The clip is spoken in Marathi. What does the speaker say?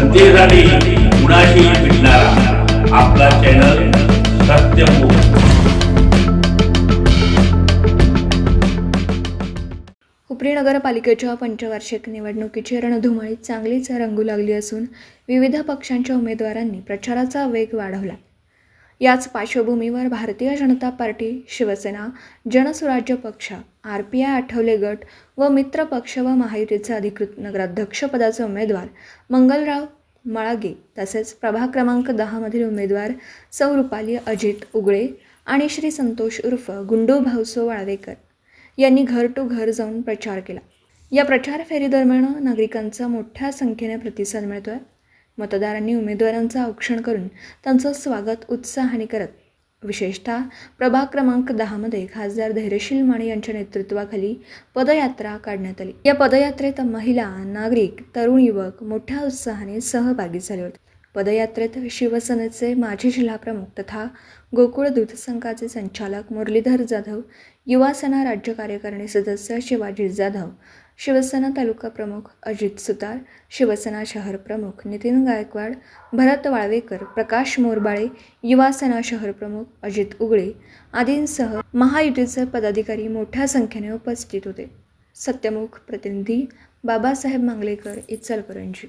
जनतेसाठी कुणाशी भेटणारा? आपला चॅनल सत्यमुख उपरी नगरपालिकेच्या पंचवार्षिक निवडणुकीची रणधुमाळी चांगलीच रंगू लागली असून विविध पक्षांच्या उमेदवारांनी प्रचाराचा वेग वाढवला. याच पार्श्वभूमीवर भारतीय जनता पार्टी शिवसेना जनस्वराज्य पक्ष आर पी आय आठवले गट व मित्र पक्ष व महायुतीचे अधिकृत नगराध्यक्षपदाचे उमेदवार मंगलराव मळागे तसेच प्रभाग क्रमांक दहामधील उमेदवार सौ रुपाली अजित उगळे आणि श्री संतोष उर्फ गुंडू भाऊसो वाळवेकर यांनी घर टू घर जाऊन प्रचार केला. या प्रचार फेरीदरम्यान नागरिकांचा मोठ्या संख्येने प्रतिसाद मिळतोय. मतदारांनी उमेदवारांचं औक्षण करून त्यांचं स्वागत उत्साहाने करत विशेषतः प्रभाग क्रमांक दहामध्ये खासदार धैर्यशील माने यांच्या नेतृत्वाखाली पदयात्रा काढण्यात आली. या पदयात्रेत महिला नागरिक तरुण युवक मोठ्या उत्साहाने सहभागी झाले होते. पदयात्रेत शिवसेनेचे माजी जिल्हाप्रमुख तथा गोकुळ दूध संघाचे संचालक मुरलीधर जाधव युवासेना राज्य कार्यकारिणी सदस्य शिवाजी जाधव शिवसेना तालुका प्रमुख अजित सुतार शिवसेना शहर प्रमुख नितीन गायकवाड भरत वाळवेकर प्रकाश मोरबाळे युवासेना शहर प्रमुख अजित उगळे आदींसह महायुतीचे पदाधिकारी मोठ्या संख्येने उपस्थित होते. सत्यमुख प्रतिनिधी बाबासाहेब मांगलेकर इचलकरंजी.